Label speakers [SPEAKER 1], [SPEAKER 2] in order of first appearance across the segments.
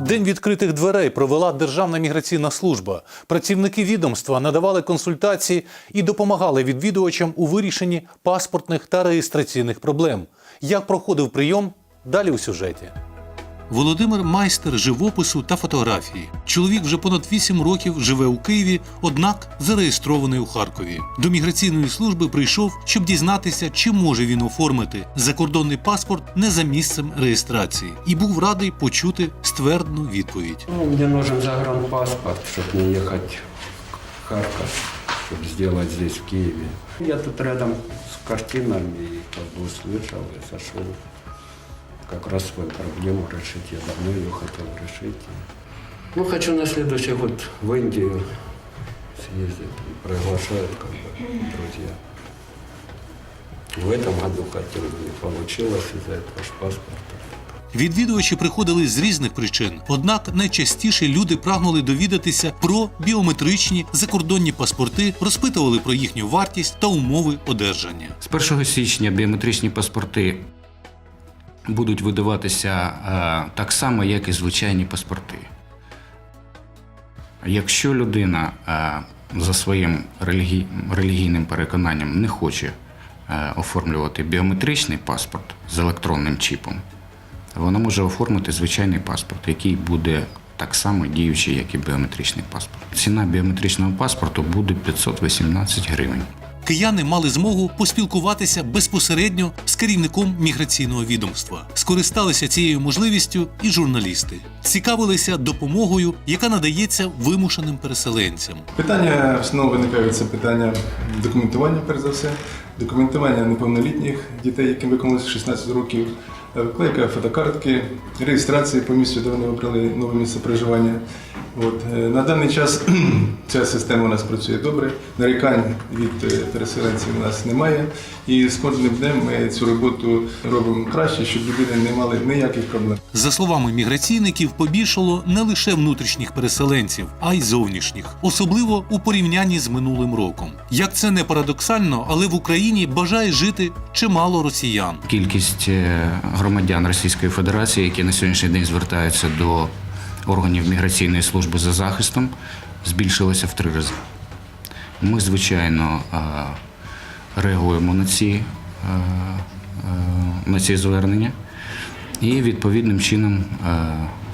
[SPEAKER 1] День відкритих дверей провела Державна міграційна служба. Працівники відомства надавали консультації і допомагали відвідувачам у вирішенні паспортних та реєстраційних проблем. Як проходив прийом? Далі у сюжеті. Володимир майстер живопису та фотографії. Чоловік вже понад 8 років живе у Києві, однак зареєстрований у Харкові. До міграційної служби прийшов, щоб дізнатися, чи може він оформити закордонний паспорт не за місцем реєстрації, і був радий почути ствердну відповідь.
[SPEAKER 2] Ну, мне нужен загранпаспорт, чтобы не ехать в Харьков, чтобы сделать здесь, в Киеве. Я тут рядом с картинами и как бы услышал и сошел. Как раз свою проблему решить. Я давно ее хотел решить. Ну, хочу на следующий год в Индию съездить. Приглашают как бы друзья. В этом году хотел, не получилось из-за этого ж паспорта.
[SPEAKER 1] Відвідувачі приходили з різних причин, однак найчастіше люди прагнули довідатися про біометричні закордонні паспорти, розпитували про їхню вартість та умови одержання.
[SPEAKER 3] З 1 січня біометричні паспорти будуть видаватися е, так само, як і звичайні паспорти. Якщо людина е, за своїм релігі... релігійним переконанням не хоче е, оформлювати біометричний паспорт з електронним чіпом, вона може оформити звичайний паспорт, який буде так само діючий, як і біометричний паспорт. Ціна біометричного паспорту буде 518 гривень.
[SPEAKER 1] Кияни мали змогу поспілкуватися безпосередньо з керівником міграційного відомства. Скористалися цією можливістю і журналісти. Цікавилися допомогою, яка надається вимушеним переселенцям.
[SPEAKER 4] Питання знову виникає це питання документування, перш за все, документування неповнолітніх дітей, яким виконалося 16 років, виклейка фотокартки, реєстрації по місцю, де вони обрали нове місце проживання. От. е, На даний час ця система у нас працює добре, нарікань від е, переселенців у нас немає. І з кожним днем ми цю роботу робимо краще, щоб люди не мали ніяких проблем.
[SPEAKER 1] За словами міграційників, побільшало не лише внутрішніх переселенців, а й зовнішніх, особливо у порівнянні з минулим роком. Як це не парадоксально, але в Україні бажає жити чимало росіян.
[SPEAKER 3] Кількість е, громадян Російської Федерації, які на сьогоднішній день звертаються до органів міграційної служби за захистом, збільшилася в три рази. Ми, звичайно, е, реагуємо на ці, е, на ці звернення і відповідним чином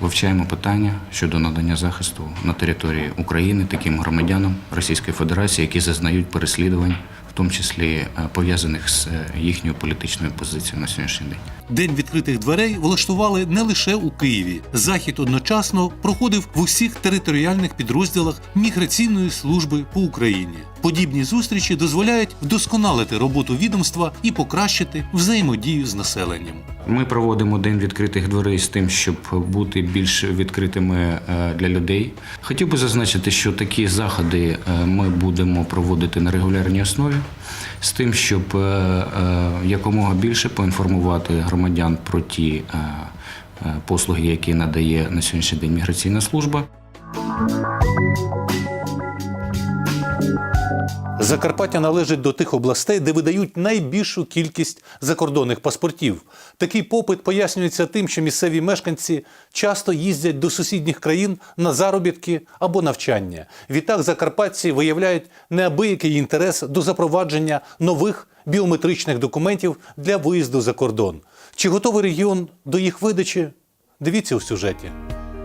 [SPEAKER 3] вивчаємо питання щодо надання захисту на території України таким громадянам Російської Федерації, які зазнають переслідувань, тому числі е, пов'язаних з е, їхньою політичною позицією на сьогоднішній день.
[SPEAKER 1] День відкритих дверей влаштували не лише у Києві. Захід одночасно проходив в усіх територіальних підрозділах міграційної служби по Україні. Подібні зустрічі дозволяють вдосконалити роботу відомства і покращити взаємодію з населенням.
[SPEAKER 3] Ми проводимо день відкритих дверей з тим, щоб бути більш відкритими е, для людей. Хотів би зазначити, що такі заходи е, ми будемо проводити на регулярній основі, з тим, щоб е, е, якомога більше поінформувати громадян про ті е, послуги, які надає на сьогоднішній день міграційна служба.
[SPEAKER 1] Закарпаття належить до тих областей, де видають найбільшу кількість закордонних паспортів. Такий попит пояснюється тим, що місцеві мешканці часто їздять до сусідніх країн на заробітки або навчання. Відтак закарпатці виявляють неабиякий інтерес до запровадження нових біометричних документів для виїзду за кордон. Чи готовий регіон до їх видачі? Дивіться у сюжеті.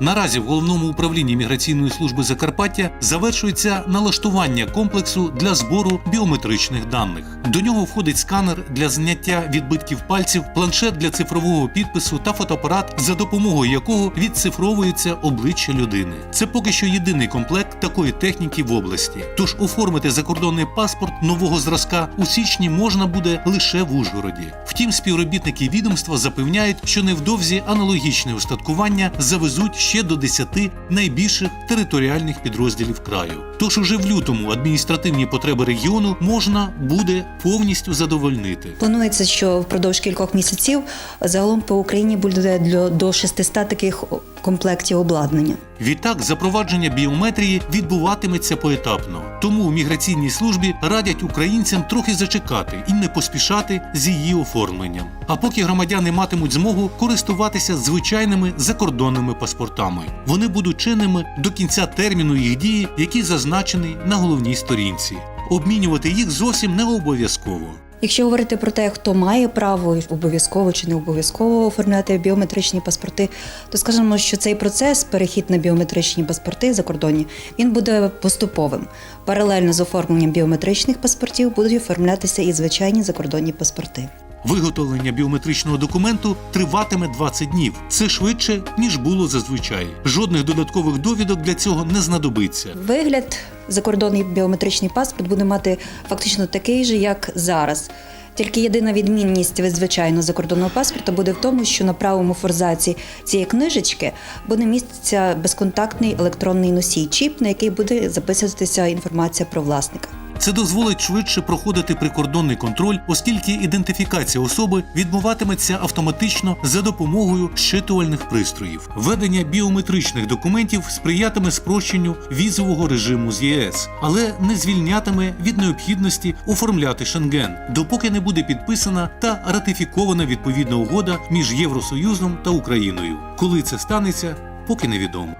[SPEAKER 1] Наразі в головному управлінні міграційної служби Закарпаття завершується налаштування комплексу для збору біометричних даних. До нього входить сканер для зняття відбитків пальців, планшет для цифрового підпису та фотоапарат, за допомогою якого відцифровується обличчя людини. Це поки що єдиний комплект такої техніки в області. Тож оформити закордонний паспорт нового зразка у січні можна буде лише в Ужгороді. Втім, співробітники відомства запевняють, що невдовзі аналогічне устаткування завезуть ще до 10 найбільших територіальних підрозділів краю. Тож уже в лютому адміністративні потреби регіону можна буде повністю задовольнити.
[SPEAKER 5] Планується, що впродовж кількох місяців загалом по Україні буде до 600 таких комплектів обладнання.
[SPEAKER 1] Відтак, запровадження біометрії відбуватиметься поетапно. Тому у міграційній службі радять українцям трохи зачекати і не поспішати з її оформленням. А поки громадяни матимуть змогу користуватися звичайними закордонними паспортами, вони будуть чинними до кінця терміну їх дії, який зазначений на головній сторінці. Обмінювати їх зовсім не обов'язково.
[SPEAKER 5] Якщо говорити про те, хто має право обов'язково чи не обов'язково оформляти біометричні паспорти, то скажемо, що цей процес, перехід на біометричні паспорти закордонні, він буде поступовим. Паралельно з оформленням біометричних паспортів будуть оформлятися і звичайні закордонні паспорти.
[SPEAKER 1] Виготовлення біометричного документу триватиме 20 днів. Це швидше ніж було зазвичай. Жодних додаткових довідок для цього не знадобиться.
[SPEAKER 5] Вигляд закордонний біометричний паспорт буде мати фактично такий же, як зараз. Тільки єдина відмінність від звичайного закордонного паспорта буде в тому, що на правому форзаці цієї книжечки буде міститися безконтактний електронний носій, чіп, на який буде записуватися інформація про власника.
[SPEAKER 1] Це дозволить швидше проходити прикордонний контроль, оскільки ідентифікація особи відбуватиметься автоматично за допомогою щитувальних пристроїв. Введення біометричних документів сприятиме спрощенню візового режиму з ЄС, але не звільнятиме від необхідності оформляти Шенген, допоки не буде підписана та ратифікована відповідна угода між Євросоюзом та Україною. Коли це станеться, поки невідомо.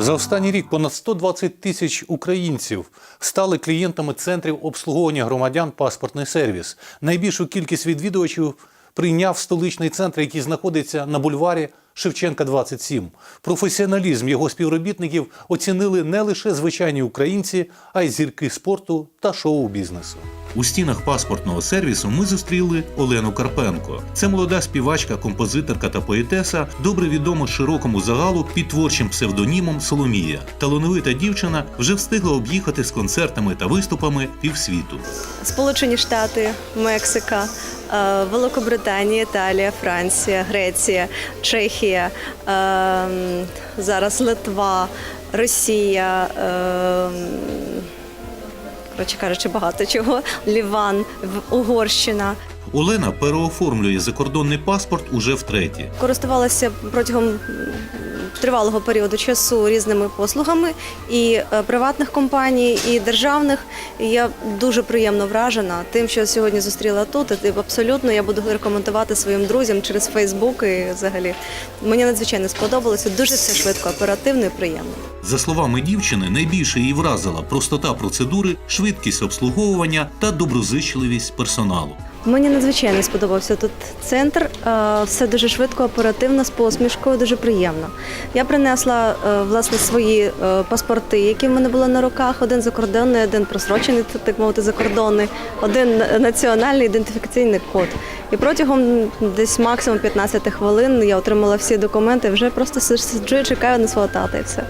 [SPEAKER 1] За останній рік понад 120 тисяч українців стали клієнтами центрів обслуговування громадян паспортний сервіс. Найбільшу кількість відвідувачів прийняв столичний центр, який знаходиться на бульварі Шевченка 27. Професіоналізм його співробітників оцінили не лише звичайні українці, а й зірки спорту та шоу-бізнесу. У стінах паспортного сервісу ми зустріли Олену Карпенко. Це молода співачка, композиторка та поетеса, добре відома широкому загалу під творчим псевдонімом Соломія. Талановита дівчина вже встигла об'їхати з концертами та виступами півсвіту.
[SPEAKER 6] Сполучені Штати, Мексика, Великобританія, Італія, Франція, Греція, Чехія, е, зараз Литва, Росія. е, Коротше кажучи, багато чого. Ліван, Угорщина.
[SPEAKER 1] Олена переоформлює закордонний паспорт уже втретє.
[SPEAKER 6] Користувалася протягом тривалого періоду часу різними послугами і е, приватних компаній, і державних. І я дуже приємно вражена тим, що сьогодні зустріла тут. І абсолютно я буду рекомендувати своїм друзям через Фейсбук. І взагалі мені надзвичайно сподобалося. Дуже все швидко, оперативно і приємно.
[SPEAKER 1] За словами дівчини, найбільше її вразила простота процедури, швидкість обслуговування та доброзичливість персоналу.
[SPEAKER 6] Мені надзвичайно сподобався тут центр. Е, Все дуже швидко, оперативно, з посмішкою, дуже приємно. Я принесла е, власне свої е, паспорти, які в мене були на руках. Один закордонний, один просрочений, так мовити, закордонний, один національний ідентифікаційний код. І протягом десь максимум 15 хвилин я отримала всі документи. Вже просто сиджу і чекаю на свого тата і все.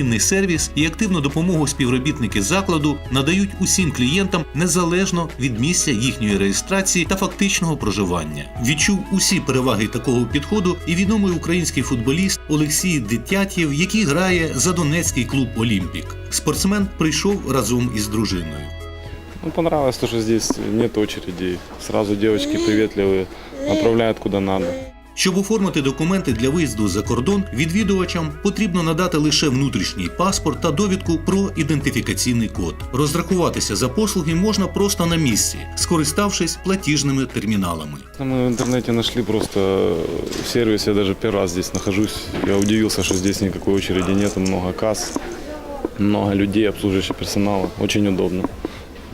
[SPEAKER 1] Відмінний сервіс і активну допомогу співробітники закладу надають усім клієнтам незалежно від місця їхньої реєстрації та фактичного проживання. Відчув усі переваги такого підходу і відомий український футболіст Олексій Дитятєв, який грає за Донецький клуб Олімпік. Спортсмен прийшов разом із дружиною.
[SPEAKER 7] Ну, понравилось то, что здесь нет очереди. Сразу девочки приветливые, направляют куда надо.
[SPEAKER 1] Щоб оформити документи для виїзду за кордон, відвідувачам потрібно надати лише внутрішній паспорт та довідку про ідентифікаційний код. Розрахуватися за послуги можна просто на місці, скориставшись платіжними терміналами.
[SPEAKER 7] Мы в интернете нашли просто в сервисе, я даже первый раз здесь нахожусь. Я удивился, что здесь никакой очереди нет, много касс, много людей, обслуживающего персонала. Очень удобно.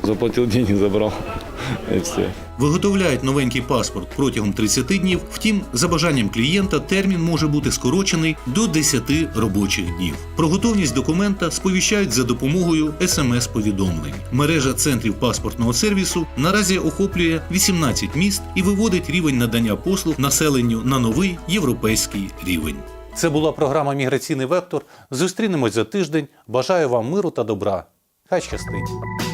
[SPEAKER 7] Заплатил деньги, забрал. И все.
[SPEAKER 1] Виготовляють новенький паспорт протягом 30 днів. Втім, за бажанням клієнта термін може бути скорочений до 10 робочих днів. Про готовність документа сповіщають за допомогою смс-повідомлень. Мережа центрів паспортного сервісу наразі охоплює 18 міст і виводить рівень надання послуг населенню на новий європейський рівень. Це була програма Міграційний вектор. Зустрінемось за тиждень. Бажаю вам миру та добра. Хай щастить!